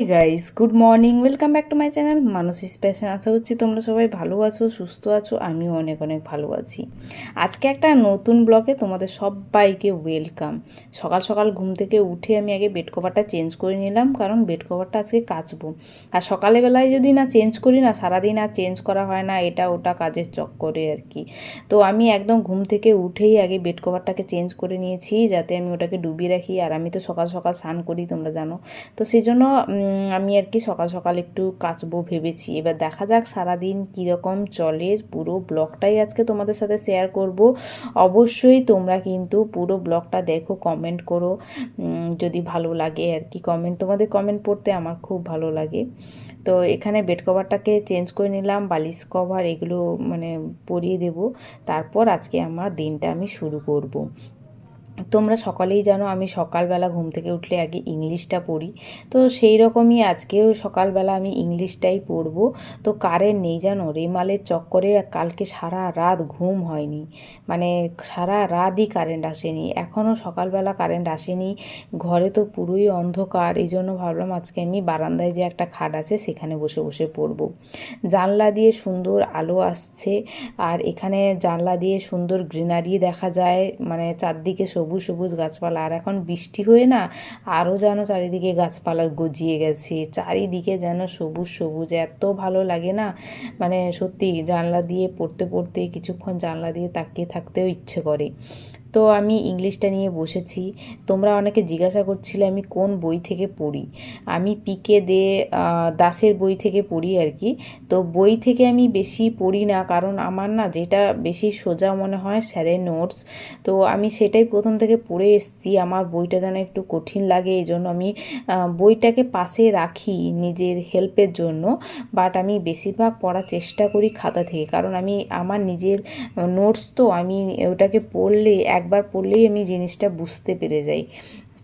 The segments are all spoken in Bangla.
Guys good morning welcome back to my channel Mansi's passion আশা করছি তোমরা সবাই ভালো আছো, সুস্থ আছো, আমিও অনেক অনেক ভালো আছি। আজকে একটা নতুন ব্লগে তোমাদের সবাইকে ওয়েলকাম সকাল সকাল ঘুম থেকে উঠে আমি আগে বেড কভারটা চেঞ্জ করে নিলাম, কারণ বেড কভারটা আজকে কাচবো। আর সকালে বেলায় যদি না চেঞ্জ করি না, সারাদিন আর চেঞ্জ করা হয় না, এটা ওটা কাজের চক্করে আর কি। তো আমি একদম ঘুম থেকে উঠেই আগে বেড কভারটাকে চেঞ্জ করে নিয়েছি, যাতে আমি ওটাকে ডুবিয়ে রাখি। আর আমি তো সকাল সকাল স্নান করি, তোমরা জানো। তো সেই জন্য আমি আর কি সকাল সকাল একটু কাচবো ভেবেছি। এবার দেখা যাক সারাদিন কীরকম চলে। পুরো ব্লগটাই আজকে তোমাদের সাথে শেয়ার করব। অবশ্যই তোমরা কিন্তু পুরো ব্লগটা দেখো কমেন্ট করো। যদি ভালো লাগে আর কি কমেন্ট তোমাদের কমেন্ট পড়তে আমার খুব ভালো লাগে। তো এখানে বেড কভারটাকে চেঞ্জ করে নিলাম, বালিশ কভার এগুলো মানে পরিয়ে দেব। তারপর আজকে আমার দিনটা আমি শুরু করব। তোমরা সকালেই জানো আমি সকালবেলা ঘুম থেকে উঠলে আগে ইংলিশটা পড়ি। তো সেই রকমই আজকেও সকালবেলা আমি ইংলিশটাই পড়ব। তো কারেন্ট নেই জানো? রেমালের চক্করে কালকে সারা রাত ঘুম হয়নি। মানে সারা রাতই কারেন্ট আসেনি। এখনও সকালবেলা কারেন্ট আসেনি। ঘরে তো পুরোই অন্ধকার। এই জন্য ভাবলাম আজকে আমি বারান্দায় যে একটা খাট আছে সেখানে বসে বসে পড়ব। জানলা দিয়ে সুন্দর আলো আসছে। আর এখানে জানলা দিয়ে সুন্দর গ্রিনারি দেখা যায়। মানে চারদিকে সবুজ সবুজ সবুজ গাছপালা। আর এখন বৃষ্টি হয়ে না আরও যেন চারিদিকে গাছপালা গজিয়ে গেছে। চারিদিকে যেন সবুজ সবুজ। এত ভালো লাগে না। মানে সত্যি জানলা দিয়ে পড়তে পড়তে কিছুক্ষণ জানলা দিয়ে তাকিয়ে থাকতেও ইচ্ছে করে। তো আমি ইংলিশটা নিয়ে বসেছি। তোমরা অনেকে জিজ্ঞাসা করছিলে আমি কোন বই থেকে পড়ি। আমি পিকে দে দাসের বই থেকে পড়ি আর কি। তো বই থেকে আমি বেশি পড়ি না, কারণ আমার না যেটা বেশি সোজা মনে হয় স্যারের নোটস। তো আমি সেটাই প্রথম থেকে পড়ে এসেছি, আমার বইটা যেন একটু কঠিন লাগে এই জন্য আমি বইটাকে পাশে রাখি নিজের হেল্পের জন্য। বাট আমি বেশিরভাগ পড়ার চেষ্টা করি খাতা থেকে, কারণ আমি, আমার নিজের নোটস তো আমি ওটাকে পড়লে একবার পড়লেই আমি জিনিসটা বুঝতে পেরে যাই।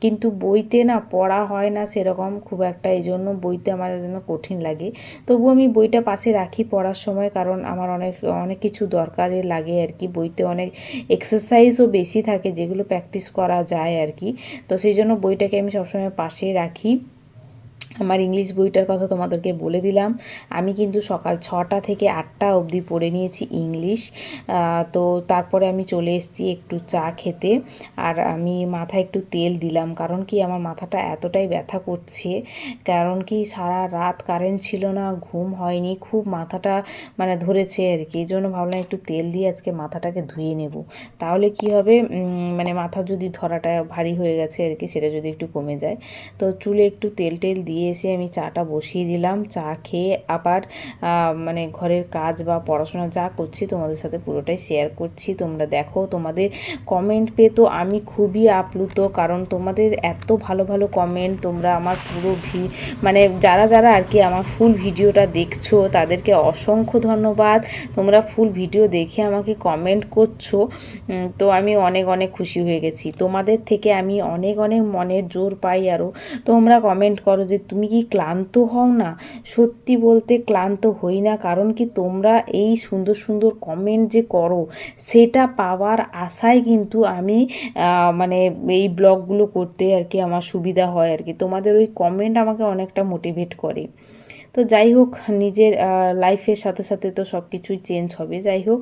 কিন্তু বইতে না পড়া হয় না সেরকম খুব একটা এই জন্য বইতে আমার জন্য কঠিন লাগে। তবু আমি বইটা পাশে রাখি পড়ার সময়, কারণ আমার অনেক অনেক কিছু দরকারে লাগে আর কি। বইতে অনেক এক্সারসাইজও বেশি থাকে যেগুলো প্র্যাকটিস করা যায় আর কি। তো সেই জন্য বইটাকে আমি সবসময় পাশে রাখি। আমার ইংলিশ বইটার কথা তোমাদেরকে বলে দিলাম। আমি কিন্তু সকাল ছটা থেকে আটটা অবধি পড়ে নিয়েছি ইংলিশ। তো তারপরে আমি চলে এসেছি একটু চা খেতে। আর আমি মাথায় একটু তেল দিলাম, কারণ কি আমার মাথাটা এতটাই ব্যথা করছে। কারণ কি সারা রাত কারেন্ট ছিল না, ঘুম হয়নি, খুব মাথাটা মানে ধরেছে আর কি। এই জন্য ভাবলাম একটু তেল দিয়ে আজকে মাথাটাকে ধুয়ে নেব। তাহলে কি হবে? মানে মাথা যদি ধরাটা ভারী হয়ে গেছে আর কি, সেটা যদি একটু কমে যায়। তো চুলে একটু তেল টেল দিয়ে এসে আমি চাটা বসিয়ে দিলাম। চা খেয়ে আবার মানে ঘরের কাজ বা পড়াশোনা যা করছি তোমাদের সাথে পুরোটাই শেয়ার করছি। তোমরা দেখো, তোমাদের কমেন্ট পেয়ে তো আমি খুবই আপ্লুত, কারণ তোমাদের এত ভালো ভালো কমেন্ট তোমরা আমার পুরো ভি মানে যারা যারা আর কি আমার ফুল ভিডিওটা দেখছ, তাদেরকে অসংখ্য ধন্যবাদ। তোমরা ফুল ভিডিও দেখে আমাকে কমেন্ট করছ তো আমি অনেক অনেক খুশি হয়ে গেছি। তোমাদের থেকে আমি অনেক অনেক মনের জোর পাই আরও তোমরা কমেন্ট করো যে তুমি কি ক্লান্ত হও না? সত্যি বলতে ক্লান্ত হই না, কারণ কি তোমরা এই সুন্দর সুন্দর কমেন্ট যে করো, সেটা পাওয়ার আশায় কিন্তু আমি মানে এই ব্লগগুলো করতে আর কি আমার সুবিধা হয় আর কি। তোমাদের ওই কমেন্ট আমাকে অনেকটা মোটিভেট করে। তো যাই হোক, নিজের লাইফের সাথে সাথে তো সব কিছুই চেঞ্জ হবে। যাই হোক,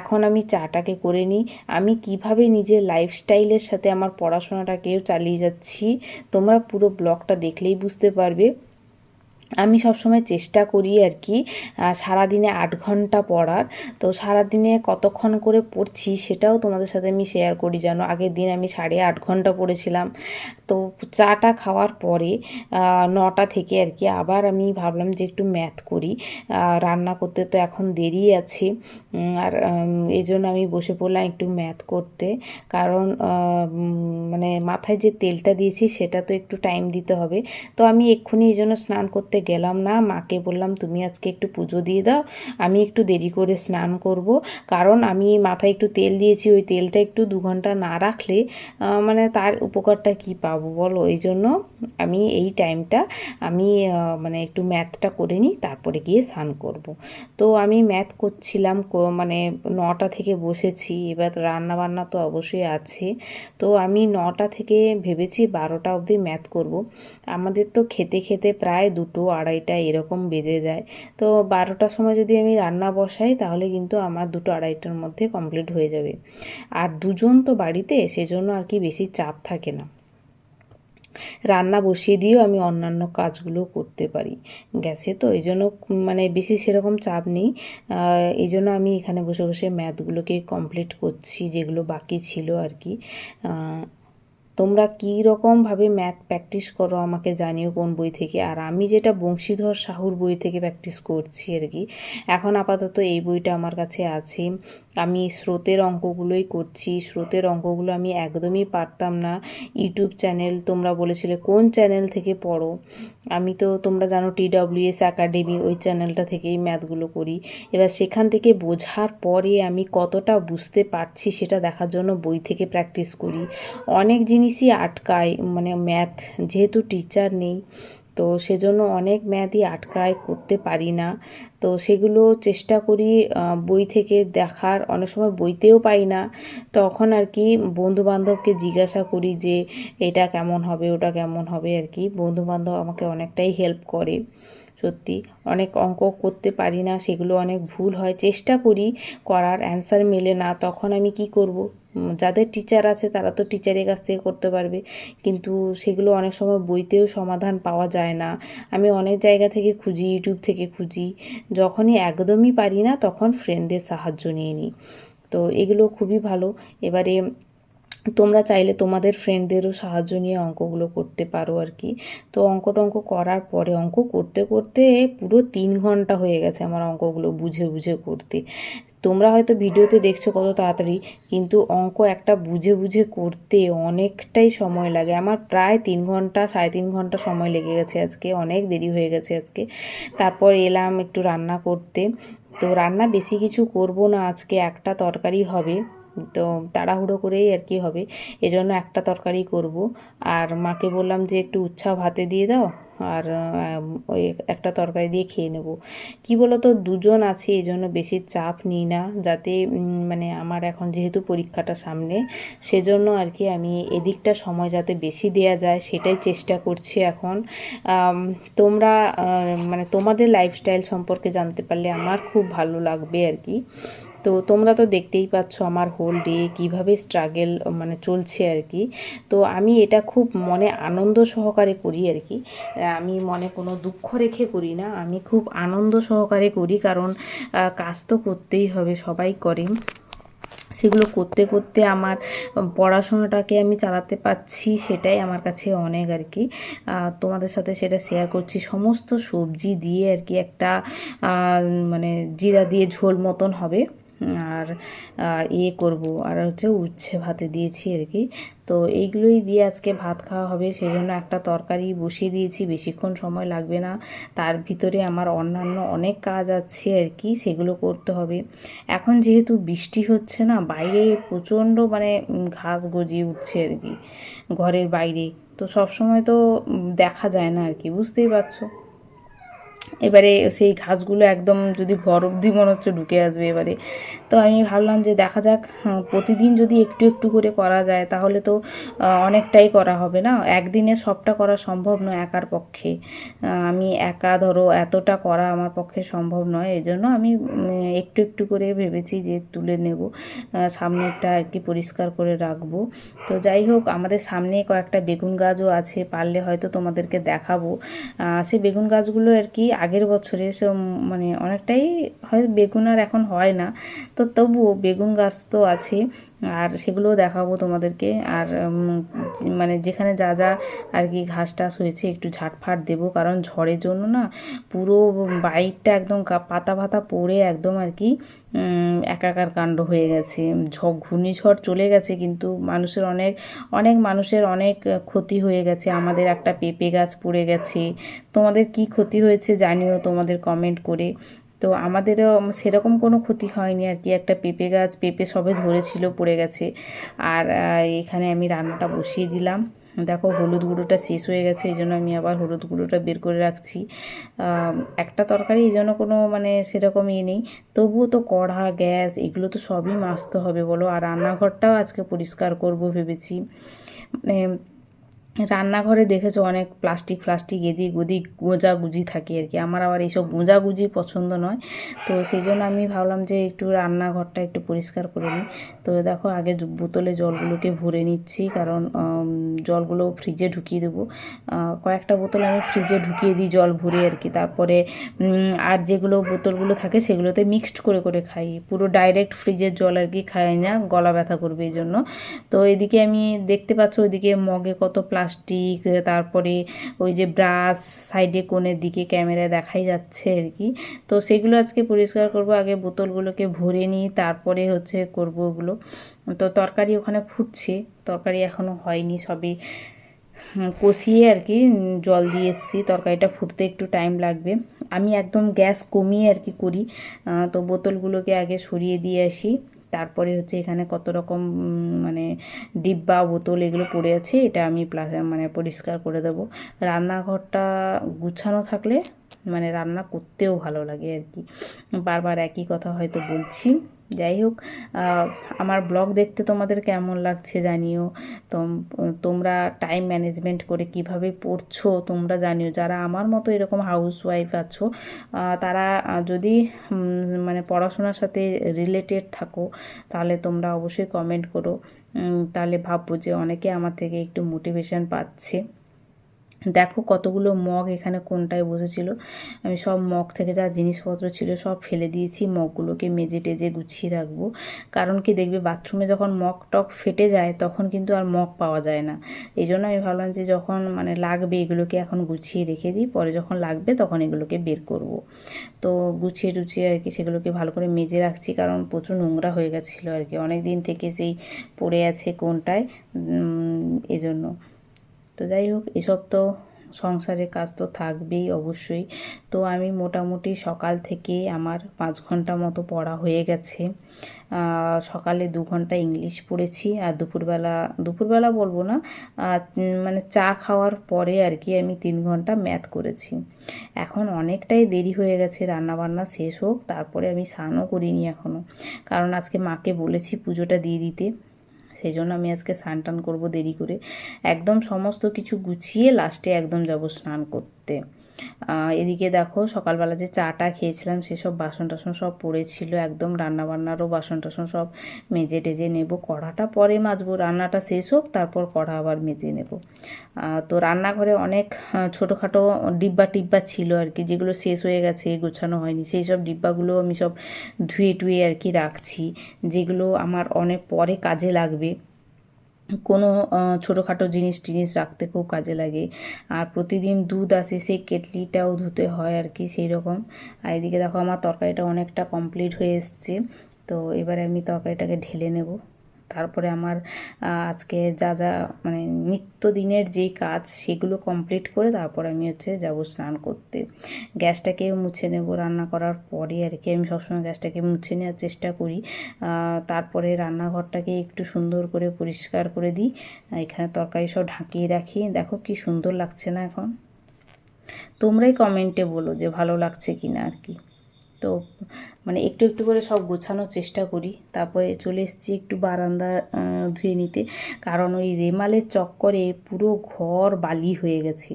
এখন আমি চাটাকে করে নিই। আমি কীভাবে নিজের লাইফস্টাইলের সাথে আমার পড়াশোনাটাকেও চালিয়ে যাচ্ছি, তোমরা পুরো ব্লগটা দেখলেই বুঝতে পারবে। আমি সবসময় চেষ্টা করি আর কি সারাদিনে আট ঘণ্টা পড়ার। তো সারাদিনে কতক্ষণ করে পড়ছি সেটাও তোমাদের সাথে আমি শেয়ার করি যেন আগের দিন আমি সাড়ে আট ঘণ্টা পড়েছিলাম। তো চাটা খাওয়ার পরে নটা থেকে আর কি আবার আমি ভাবলাম যে একটু ম্যাথ করি। রান্না করতে তো এখন দেরি আছে আর এই জন্য আমি বসে পড়লাম একটু ম্যাথ করতে। কারণ মানে মাথায় যে তেলটা দিয়েছি সেটা তো একটু টাইম দিতে হবে। তো আমি এক্ষুনি এই জন্য স্নান করতে করতে গেলাম না। মাকে বললাম, তুমি আজকে একটু পুজো দিয়ে দাও, আমি একটু দেরি করে স্নান করব। কারণ আমি মাথায় একটু তেল দিয়েছি, ওই তেলটা একটু দু ঘণ্টা না রাখলে মানে তার উপকারটা কি পাবো বলো? এই জন্য আমি এই টাইমটা আমি মানে একটু ম্যাথটা করে নিই, তারপরে গিয়ে স্নান করব। তো আমি ম্যাথ করছিলাম মানে নটা থেকে বসেছি, এবার রান্না বান্না তো অবশ্যই আছে। তো আমি নটা থেকে ভেবেছি বারোটা অবধি ম্যাথ করব। আমাদের তো খেতে খেতে প্রায় দুটো আড়াইটা এরকম বেজে যায়। তো বারোটার সময় যদি আমি রান্না বসাই, তাহলে কিন্তু আমার দুটো আড়াইটার মধ্যে কমপ্লিট হয়ে যাবে। আর দুজন তো বাড়িতে, সেজন্য আর কি বেশি চাপ থাকে না। রান্না বসিয়ে দিয়েও আমি অন্যান্য কাজগুলো করতে পারি। গ্যাসে তো, এই জন্য মানে বেশি সেরকম চাপ নেই। এই জন্য আমি এখানে বসে বসে ম্যাথগুলোকে কমপ্লিট করছি, যেগুলো বাকি ছিল আর কি। তোমরা কী রকমভাবে ম্যাথ প্র্যাকটিস করো আমাকে জানিও কোন বই থেকে। আর আমি যেটা বংশীধর সাহুর বই থেকে প্র্যাকটিস করছি আর কি, এখন আপাতত এই বইটা আমার কাছে আছে। আমি স্রোতের অঙ্কগুলোই করছি, স্রোতের অঙ্কগুলো আমি একদমই পারতাম না। ইউটিউব চ্যানেল তোমরা বলেছিলে, কোন চ্যানেল থেকে পড়ো? আমি তো, তোমরা জানো টিডব্লিউএস একাডেমি, ওই চ্যানেলটা থেকেই ম্যাথগুলো করি। এবার সেখান থেকে বোঝার পরে আমি কতটা বুঝতে পারছি সেটা দেখার জন্য বই থেকে প্র্যাকটিস করি। অনেক জিনিসই আটকায় মানে ম্যাথ যেহেতু টিচার নেই, তো সেজন্য অনেক ম্যাথই আটকায় করতে পারি না। তো সেগুলো চেষ্টা করি বই থেকে দেখার, অনেক সময় বইতেও পাই না। তখন আর কি বন্ধু বান্ধবকে জিজ্ঞাসা করি যে, এটা কেমন হবে, ওটা কেমন হবে? আর কি বন্ধু বান্ধব আমাকে অনেকটাই হেল্প করে। সত্যি অনেক অঙ্ক করতে পারি না, সেগুলো অনেক ভুল হয়, চেষ্টা করি করার অ্যান্সার মেলে না, তখন আমি কি করব? যাদের টিচার আছে তারা তো টিচারের কাছ থেকে করতে পারবে, কিন্তু সেগুলো অনেক সময় বইতেও সমাধান পাওয়া যায় না। আমি অনেক জায়গা থেকে খুঁজি ইউটিউব থেকে খুঁজি, যখনই একদমই পারি না, তখন ফ্রেন্ডদের সাহায্য নিয়ে নিই। তো এগুলো খুবই ভালো। এবারে তোমরা চাইলে তোমাদের ফ্রেন্ডদেরও সাহায্য নিয়ে অঙ্কগুলো করতে পারো আর কি। তো অঙ্ক টঙ্ক করার পরে, অঙ্ক করতে করতে পুরো তিন ঘণ্টা হয়ে গেছে আমার অঙ্কগুলো বুঝে বুঝে করতে। তোমরা হয়তো ভিডিওতে দেখছ কত তাড়াতাড়ি, কিন্তু অঙ্ক একটা বুঝে বুঝে করতে অনেকটাই সময় লাগে। আমার প্রায় তিন ঘণ্টা, সাড়ে তিন ঘণ্টা সময় লেগে গেছে আজকে, অনেক দেরি হয়ে গেছে আজকে। তারপর এলাম একটু রান্না করতে। তো রান্না বেশি কিছু করব না, আজকে একটা তরকারি হবে। তো তাড়াহুড়ো করেই আর কি হবে। এজন্য একটা তরকারি করব। আর মাকে বললাম যে, একটু উচ্ছা ভাতে দিয়ে দাও, আর ওই একটা তরকারি দিয়ে খেয়ে নেব। কি বলো তো দুজন আছি এই জন্য বেশি চাপ নিই না, যাতে মানে আমার এখন যেহেতু পরীক্ষাটা সামনে, সেজন্য আর কি আমি এদিকটা সময় যাতে বেশি দেয়া যায়, সেটাই চেষ্টা করছি এখন। তোমরা মানে তোমাদের লাইফস্টাইল সম্পর্কে জানতে পারলে আমার খুব ভালো লাগবে আর কি। তো তোমরা তো দেখতেই পাচ্ছ আমার হোল ডে কীভাবে স্ট্রাগেল মানে চলছে আর কি। তো আমি এটা খুব মনে আনন্দ সহকারে করি আর কি। আমি মনে কোনো দুঃখ রেখে করি না, আমি খুব আনন্দ সহকারে করি কারণ কাজ তো করতেই হবে, সবাই করে। সেগুলো করতে করতে আমার পড়াশোনাটাকে আমি চালাতে পারছি সেটাই আমার কাছে অনেক আর কি। তোমাদের সাথে সেটা শেয়ার করছি। সমস্ত সবজি দিয়ে আর কি একটা মানে জিরা দিয়ে ঝোল মতন হবে। আর ইয়ে করব। আর হচ্ছে উচ্ছে ভাতে দিয়েছি আর কি। তো এইগুলোই দিয়ে আজকে ভাত খাওয়া হবে সেই জন্য একটা তরকারি বসিয়ে দিয়েছি। বেশিক্ষণ সময় লাগবে না। তার ভিতরে আমার অন্যান্য অনেক কাজ আছে আর কি, সেগুলো করতে হবে। এখন যেহেতু বৃষ্টি হচ্ছে না, বাইরে প্রচণ্ড মানে ঘাস গজিয়ে উঠছে আর কি, ঘরের বাইরে। তো সব সময় তো দেখা যায় না আর কি, বুঝতেই পারছ? এবারে সেই ঘাসগুলো একদম যদি ঘর অবধি মনে হচ্ছে ঢুকে আসবে এবারে। তো আমি ভাবলাম যে দেখা যাক হ্যাঁ, প্রতিদিন যদি একটু একটু করে করা যায় তাহলে তো অনেকটাই করা হবে না? একদিনে সবটা করা সম্ভব নয় একার পক্ষে। আমি একা ধরো এতটা করা আমার পক্ষে সম্ভব নয়। এই জন্য আমি একটু একটু করে ভেবেছি যে তুলে নেব। সামনেরটা আর কি পরিষ্কার করে রাখব। তো যাই হোক আমাদের সামনে কয়েকটা বেগুন গাছও আছে পারলে হয়তো তোমাদেরকে দেখাবো। সেই বেগুন গাছগুলো আর কি আগের বছরে সে মানে অনেকটাই হয় বেগুন আর এখন হয় না। তো তবুও বেগুন গাছ তো আছে আর সেগুলোও দেখাবো তোমাদেরকে। আর মানে যেখানে যা যা আর কি ঘাস টাস হয়েছে একটু ঝাটফাট দেবো। কারণ ঝড়ের জন্য না পুরো বাইকটা একদম পাতা ফাতা পড়ে একদম আর কি একাকার কাণ্ড হয়ে গেছে। ঘূর্ণিঝড় চলে গেছে কিন্তু মানুষের অনেক অনেক মানুষের অনেক ক্ষতি হয়ে গেছে। আমাদের একটা পেঁপে গাছ পড়ে গেছে। তোমাদের কি ক্ষতি হয়েছে জানিও তোমাদের কমেন্ট করে। তো আমাদেরও সেরকম কোনো ক্ষতি হয়নি আর কি। একটা পেঁপে গাছ, পেঁপে সবে ধরেছিল, পড়ে গেছে। আর এখানে আমি রান্নাটা বসিয়ে দিলাম। দেখো, হলুদ গুঁড়োটা শেষ হয়ে গেছে, এই জন্য আমি আবার হলুদ গুঁড়োটা বের করে রাখছি। একটা তরকারি এই জন্য কোনো মানে সেরকম ইয়ে নেই। তবুও তো কড়া, গ্যাস, এগুলো তো সবই মাজতে হবে বলো। আর রান্নাঘরটাও আজকে পরিষ্কার করব ভেবেছি। মানে রান্নাঘরে দেখেছ অনেক প্লাস্টিক ফ্লাস্টিক এদিক ওদিক গোঁজাগুজি থাকে আর কি। আমার আবার এইসব গোঁজাগুজি পছন্দ নয়। তো সেই জন্য আমি ভাবলাম যে একটু রান্নাঘরটা একটু পরিষ্কার করে নিই। তো দেখো আগে বোতলে জলগুলোকে ভরে নিচ্ছি কারণ জলগুলো ফ্রিজে ঢুকিয়ে দেবো। কয়েকটা বোতল আমি ফ্রিজে ঢুকিয়ে দিই জল ভরে আর কি। তারপরে আর যেগুলো বোতলগুলো থাকে সেগুলোতে মিক্সড করে করে খাই। পুরো ডাইরেক্ট ফ্রিজের জল আর কি খাই না, গলা ব্যথা করবে এই জন্য। তো এদিকে আমি দেখতে পাচ্ছ ওইদিকে মগে কত প্লাস্টিক তারপরে ওই যে ব্রাশ সাইডে কোণের দিকে ক্যামেরায় দেখাই যাচ্ছে আর কি। তো সেগুলো আজকে পরিষ্কার করব, আগে বোতলগুলোকে ভরে নিই, তারপরে হচ্ছে করব ওগুলো। তো তরকারি ওখানে ফুটছে, তরকারি এখনও হয়নি সবই কষিয়ে আর কি জল দিয়ে এসেছি, তরকারিটা ফুটতে একটু টাইম লাগবে। আমি একদম গ্যাস কমিয়ে আর কি করি তো বোতলগুলোকে আগে সরিয়ে দিয়ে আসি। তারপরে হচ্ছে এখানে কত রকম মানে ডিব্বা, বোতল এগুলো পড়ে আছে, এটা আমি প্লাস মানে পরিষ্কার করে দেব। রান্নাঘরটা গুছানো থাকলে মানে রান্না করতেও ভালো লাগে আর কি। বারবার একই কথা হয়তো বলছি। যাই হোক আমার ব্লগ দেখতে তোমাদের কেমন লাগছে জানিও। তোম- তোমরা টাইম ম্যানেজমেন্ট করে কীভাবে পড়ছো তোমরা জানিও। যারা আমার মতো এরকম হাউস ওয়াইফ আছো তারা যদি মানে পড়াশোনার সাথে রিলেটেড থাকো, তাহলে তোমরা অবশ্যই কমেন্ট করো। তাহলে ভাববো যে অনেকে আমার থেকে একটু মোটিভেশন পাচ্ছে। দেখো কতগুলো মগ এখানে কোনটায় বসেছিল। আমি সব মগ থেকে যা জিনিসপত্র ছিল সব ফেলে দিয়েছি, মগগুলোকে মেজে টেজে গুছিয়ে রাখব। কারণ কি দেখবে, বাথরুমে যখন মগ টক ফেটে যায়, তখন কিন্তু আর মগ পাওয়া যায় না। এই জন্য আমি ভাবলাম যে যখন মানে লাগবে, এগুলোকে এখন গুছিয়ে রেখে দিই। পরে যখন লাগবে, তখন এগুলোকে বের করব। তো গুছিয়ে টুছিয়ে আর কি সেগুলোকে ভালো করে মেজে রাখছি, কারণ প্রচুর নোংরা হয়ে গেছিল আর কি। অনেক দিন থেকে সেই পড়ে আছে কোনটায় এজন্য। তো যাই হোক, এসব তো সংসারের কাজ তো থাকবেই অবশ্যই। তো আমি মোটামুটি সকাল থেকে আমার পাঁচ ঘণ্টা মতো পড়া হয়ে গেছে। সকালে দু ঘণ্টা ইংলিশ পড়েছি আর দুপুরবেলা দুপুরবেলা বলব না মানে চা খাওয়ার পরে আর কি আমি তিন ঘণ্টা ম্যাথ করেছি। এখন অনেকটাই দেরি হয়ে গেছে, রান্নাবান্না শেষ হোক, তারপরে আমি স্নানও করিনি এখনও কারণ আজকে মাকে বলেছি পুজোটা দিয়ে দিতে। সেই জন্য আমি আজকে স্নান টান করব দেরি করে। একদম সমস্ত কিছু গুছিয়ে লাস্টে একদম যাব স্নান করতে। এদিকে দেখো, সকালবেলা যে চাটা খেয়েছিলাম, সেসব বাসন টাসন সব পড়েছিল, একদম রান্না বান্নারও বাসন টাসন সব মেজে টেজে নেব। কড়াটা পরে মাজবো, রান্নাটা শেষ হোক, তারপর কড়া আবার মেজে নেব। তো রান্নাঘরে অনেক ছোটোখাটো ডিব্বা টিব্বা ছিল আর কি, যেগুলো শেষ হয়ে গেছে, গোছানো হয়নি। সেই সব ডিব্বাগুলো আমি সব ধুয়ে টুয়ে আর কি রাখছি, যেগুলো আমার অনেক পরে কাজে লাগবে। কোনো ছোটোখাটো জিনিস টিনিস রাখতে খুব কাজে লাগে। আর প্রতিদিন দুধ আসে, সেই কেটলিটাও ধুতে হয় আর কি সেই রকম আর এদিকে দেখো আমার তরকারিটা অনেকটা কমপ্লিট হয়ে এসছে। তো এবারে আমি তরকারিটাকে ঢেলে নেব। তারপরে আমার আজকে যা যা মানে নিত্যদিনের যেই কাজ সেগুলো কমপ্লিট করে তারপর আমি হচ্ছে যাব স্নান করতে। গ্যাসটাকে মুছে নেব রান্না করার পরে আর কি। আমি সবসময় গ্যাসটাকে মুছে নেওয়ার চেষ্টা করি। তারপরে রান্নাঘরটাকে একটু সুন্দর করে পরিষ্কার করে দিই। এখানে তরকারি সব ঢাকিয়ে রাখি। দেখো কি সুন্দর লাগছে না এখন। তোমরাই কমেন্টে বলো যে ভালো লাগছে কি না আর কি। তো মানে একটু একটু করে সব গোছানোর চেষ্টা করি। তারপরে চলে এসেছি একটু বারান্দা ধুয়ে নিতে। কারণ ওই রেমালের চক্করে পুরো ঘর বালি হয়ে গেছে।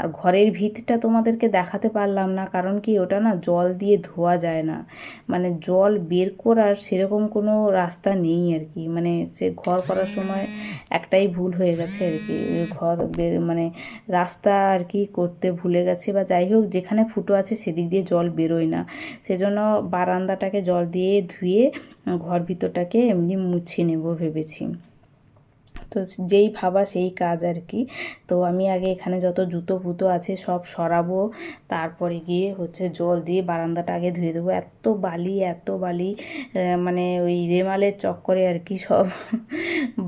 আর ঘরের ভিতটা তোমাদেরকে দেখাতে পারলাম না, কারণ কি ওটা না জল দিয়ে ধোয়া যায় না। মানে জল বের করার সেরকম কোনো রাস্তা নেই আর কি। মানে সে ঘর করার সময় একটাই ভুল হয়ে গেছে আর কি। ঘর বের মানে রাস্তা আর কি করতে ভুলে গেছে বা যাই হোক, যেখানে ফুটো আছে সেদিক দিয়ে জল বেরোয় না। সেজন্য বারান্দাটাকে জল দিয়ে ধুয়ে ঘর ভিতরটাকে এমনি মুছে নেব ভেবেছি। তো যেই ভাবা সেই কাজ আর কি। তো আমি আগে এখানে যত জুতো ফুতো আছে সব সরাবো, তারপরে গিয়ে হচ্ছে জল দিয়ে বারান্দাটা আগে ধুয়ে দেবো। এত বালি এত বালি মানে ওই রেমালের চক্করে আর কি সব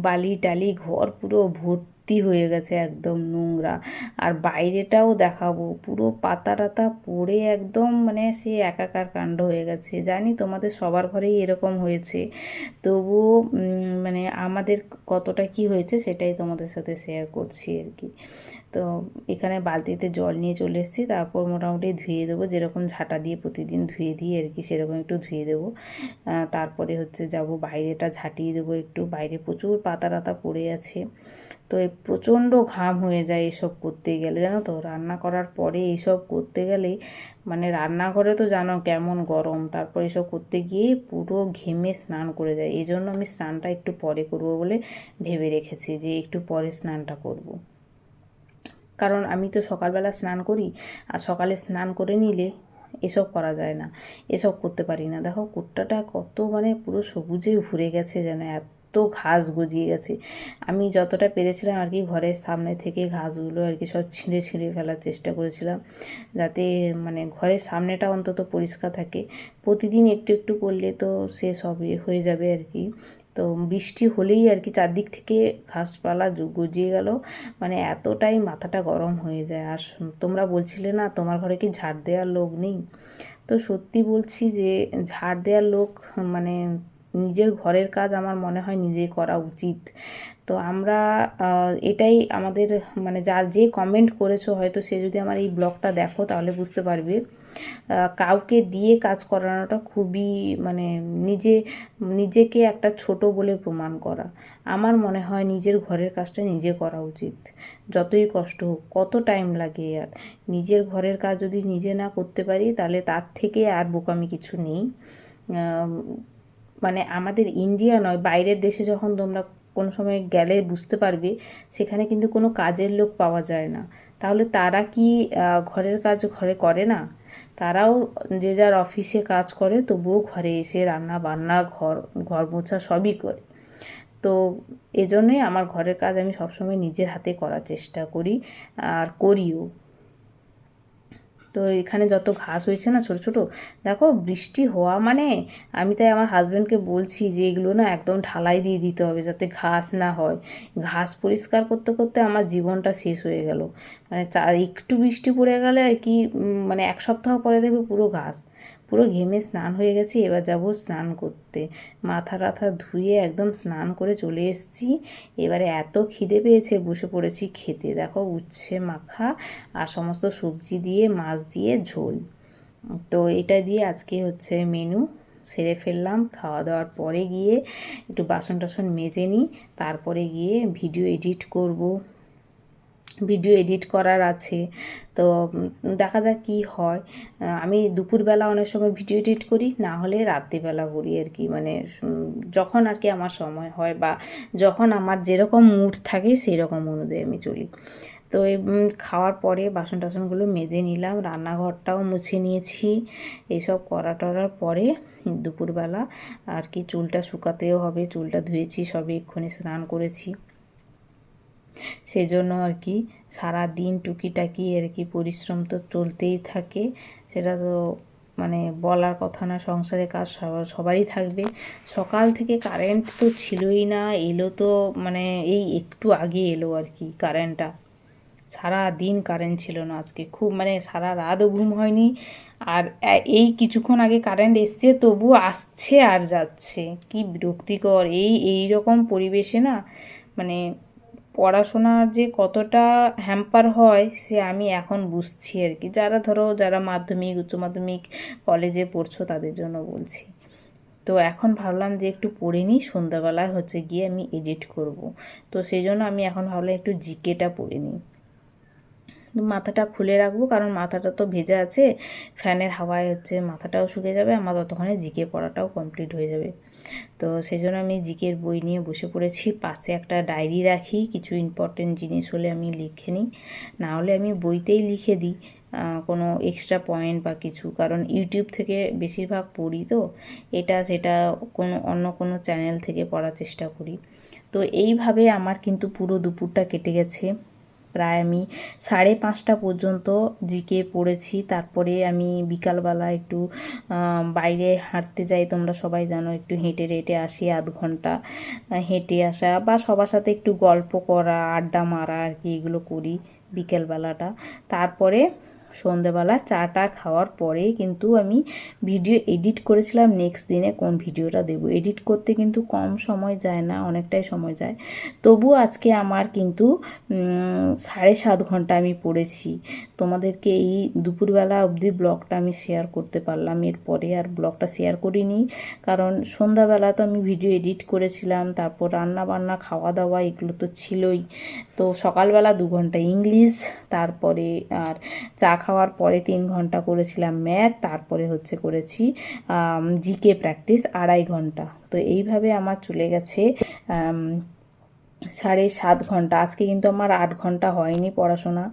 বালি টালি, ঘর পুরো ভর্তি ভর্তি হয়ে গেছে একদম নোংরা। আর বাইরেটাও দেখাবো, পুরো পাতা টাতা পড়ে একদম মানে সে একাকার কাণ্ড হয়ে গেছে। জানি তোমাদের সবার ঘরেই এরকম হয়েছে। তবুও মানে আমাদের কতটা কি হয়েছে সেটাই তোমাদের সাথে শেয়ার করছি আর কি। তো এখানে বালতিতে জল নিয়ে চলে এসেছি। তারপর মোটামুটি ধুয়ে দেবো। যেরকম ঝাঁটা দিয়ে প্রতিদিন ধুয়ে দিই আর কি, সেরকম একটু ধুয়ে দেবো। তারপরে হচ্ছে যাব বাইরেটা ঝাঁটিয়ে দেবো একটু। বাইরে প্রচুর পাতা টাতা পড়ে আছে। তো এই প্রচণ্ড ঘাম হয়ে যায় এসব করতে গেলে, জানো তো? রান্না করার পরে এইসব করতে গেলেই মানে রান্নাঘরে তো জানো কেমন গরম। তারপর এসব করতে গিয়ে পুরো ঘেমে স্নান করে যায়। এই জন্য আমি স্নানটা একটু পরে করব বলে ভেবে রেখেছি যে একটু পরে স্নানটা করব। কারণ আমি তো সকালবেলা স্নান করি, আর সকালে স্নান করে নিলে এসব করা যায় না, এসব করতে পারি না। দেখো, কুর্তাটা কত মানে পুরো সবুজে ভরে গেছে যেন এত এত ঘাস গজিয়ে গেছে। আমি যতটা পেরেছিলাম আর কি ঘরের সামনে থেকে ঘাসগুলো আর কি সব ছিঁড়ে ছিঁড়ে ফেলার চেষ্টা করেছিলাম যাতে মানে ঘরের সামনেটা অন্তত পরিষ্কার থাকে। প্রতিদিন একটু একটু করলে তো সে সব হয়ে যাবে আর কি। তো বৃষ্টি হলেই আর কি চারদিক থেকে ঘাসপালা গজিয়ে গেল। মানে এতটাই মাথাটা গরম হয়ে যায়। আর তোমরা বলছিলে না তোমার ঘরে কি ঝাড় দেওয়ার লোক নেই? তো সত্যি বলছি যে ঝাড় দেওয়ার লোক মানে নিজের ঘরের কাজ আমার মনে হয় নিজেই করা উচিত। তো আমরা এটাই আমাদের মানে যার যে কমেন্ট করেছ, হয়তো সে যদি আমার এই ব্লগটা দেখো, তাহলে বুঝতে পারবে। কাউকে দিয়ে কাজ করানোটা খুবই মানে নিজে, নিজেকে একটা ছোট বলে প্রমাণ করা। আমার মনে হয় নিজের ঘরের কাজটা নিজে করা উচিত। যতই কষ্ট হোক, কত টাইম লাগে আর। নিজের ঘরের কাজ যদি নিজে না করতে পারি, তাহলে তার থেকে আর বোকামি কিছু নেই। মানে আমাদের ইন্ডিয়া নয়, বাইরের দেশে যখন তোমরা কোনো সময় গেলে বুঝতে পারবে, সেখানে কিন্তু কোনো কাজের লোক পাওয়া যায় না। তাহলে তারা কি ঘরের কাজ ঘরে করে না? তারাও যে যার অফিসে কাজ করে, তবুও ঘরে এসে রান্না বান্না, ঘর ঘর মোছা সবই করে। তো এজন্যই আমার ঘরের কাজ আমি সবসময় নিজের হাতে করার চেষ্টা করি, আর করিও। তো এখানে যত ঘাস হয়েছে না ছোট ছোট, দেখো বৃষ্টি হওয়া মানে আমি তাই আমার হাজব্যান্ডকে বলছি যে এগুলো না একদম ঢালাই দিয়ে দিতে হবে যাতে ঘাস না হয়। ঘাস পরিষ্কার করতে করতে আমার জীবনটা শেষ হয়ে গেল। মানে চা, একটু বৃষ্টি পড়ে গেলে আর কি মানে এক সপ্তাহ পরে দেখবে পুরো ঘাস, পুরো ঘেমে স্নান হয়ে গেছি, এবার যাব স্নান করতে। মাথা টাথা ধুয়ে একদম স্নান করে চলে এসেছি। এবারে এত খিদে পেয়েছে, বসে পড়েছি খেতে। দেখো উচ্ছে, মাখা আর সমস্ত সবজি দিয়ে, মাছ দিয়ে ঝোল। তো এটা দিয়ে আজকে হচ্ছে মেনু, সেরে ফেললাম। খাওয়া দাওয়ার পরে গিয়ে একটু বাসন টাসন মেজে নিই, তারপরে গিয়ে ভিডিও এডিট করব। ভিডিও এডিট করার আছে। তো দেখা যাক কি হয়। আমি দুপুরবেলা অনেক সময় ভিডিও এডিট করি, না হলে রাত্রিবেলা করি আর কি। মানে যখন আর কি আমার সময় হয় বা যখন আমার যেরকম মুড থাকে সেই রকম অনুযায়ী আমি চলি। তো খাওয়ার পরে বাসন টাসনগুলো মেজে নিলাম, রান্নাঘরটাও মুছে নিয়েছি। এইসব করা টরার পরে দুপুরবেলা আর কি চুলটা শুকাতেও হবে, চুলটা ধুয়েছি, সবে এক্ষুনি স্নান করেছি। সেজন্য আর কি সারা দিন টুকিটাকি আর কি পরিশ্রম তো চলতেই থাকে। সেটা তো মানে বলার কথা না, সংসারে কাজ সবারই থাকবে। সকাল থেকে কারেন্ট তো ছিলই না, এলো তো মানে এই একটু আগে এলো আর কি কারেন্টটা সারা দিন কারেন্ট ছিল না আজকে, খুব মানে সারা রাতও ঘুম হয়নি। আর এই কিছুক্ষণ আগে কারেন্ট এসছে, তবু আসছে আর যাচ্ছে। কি বিরক্তিকর, এই এই রকম পরিবেশে না মানে পড়াশোনার যে কতটা হ্যাম্পার হয়, সে আমি এখন বুঝছি আর কি। যারা ধরো, যারা মাধ্যমিক, উচ্চ মাধ্যমিক কলেজে পড়ছো, তাদের জন্য বলছি। তো এখন ভাবলাম যে একটু পড়ে নিই, সন্ধ্যাবেলায় হচ্ছে গিয়ে আমি এডিট করব। তো সেই জন্য আমি এখন ভাবলাম একটু জিকেটা পড়ে নিই। মাথাটা খুলে রাখব, কারণ মাথাটা তো ভেজা আছে। ফ্যানের হাওয়ায় হচ্ছে মাথাটাও শুকে যাবে আমার ততক্ষণে জিকে পড়াটাও কমপ্লিট হয়ে যাবে। তো সেই জন্য আমি জিকের বই নিয়ে বসে পড়েছি। পাশে একটা ডায়েরি রাখি, কিছু ইম্পর্টেন্ট জিনিস হলে আমি লিখে নিই। না হলে আমি বইতেই লিখে দিই কোনো এক্সট্রা পয়েন্ট বা কিছু। কারণ ইউটিউব থেকে বেশিরভাগ পড়ি তো, এটা সেটা কোনো, অন্য কোনো চ্যানেল থেকে পড়ার চেষ্টা করি। তো এইভাবে আমার কিন্তু পুরো দুপুরটা কেটে গেছে। প্রায় আমি সাড়ে পাঁচটা পর্যন্ত জিকে পড়েছি। তারপরে আমি বিকালবেলা একটু বাইরে হাঁটতে যাই। তোমরা সবাই জানো একটু হেঁটে হেঁটে আসি আধ ঘণ্টা হেঁটে আসা বা সবার সাথে একটু গল্প করা, আড্ডা মারা আর কি এগুলো করি বিকেলবেলাটা। তারপরে সন্ধেবেলা চাটা খাওয়ার পরে কিন্তু আমি ভিডিও এডিট করেছিলাম নেক্সট দিনে কোন ভিডিওটা দেবো। এডিট করতে কিন্তু কম সময় যায় না, অনেকটাই সময় যায়। তবু আজকে আমার কিন্তু সাড়ে সাত ঘণ্টা আমি পড়েছি। তোমাদেরকে এই দুপুরবেলা অবধি ব্লগটা আমি শেয়ার করতে পারলাম। এরপরে আর ব্লগটা শেয়ার করিনি। কারণ সন্ধ্যাবেলা তো আমি ভিডিও এডিট করেছিলাম, তারপর রান্না বান্না খাওয়া দাওয়া এগুলো তো ছিলই। তো সকালবেলা দু ঘণ্টা ইংলিশ, তারপরে আর চা খাওয়ার পরে তিন ঘণ্টা করেছিলাম ম্যাথ, তারপরে হচ্ছে করেছি জিকে প্র্যাকটিস আড়াই ঘণ্টা। তো এইভাবে আমার চলে গেছে সাড়ে সাত ঘণ্টা। আজকে কিন্তু আমার আট ঘণ্টা হয়নি পড়াশোনা,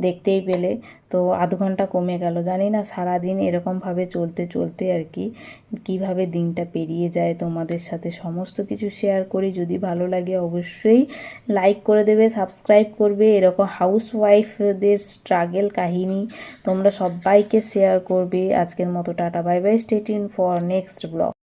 দেখতেই পেলে। তো আধ ঘণ্টা কমে গেল। জানি না সারাদিন এরকমভাবে চলতে চলতে আর কি, কীভাবে দিনটা পেরিয়ে যায় তোমাদের সাথে। সমস্ত কিছু শেয়ার করি। যদি ভালো লাগে অবশ্যই লাইক করে দেবে সাবস্ক্রাইব করবে। এরকম হাউস ওয়াইফদের স্ট্রাগেল কাহিনী তোমরা সবাইকে শেয়ার করবে। আজকের মতো tata bye bye stay tuned for next blog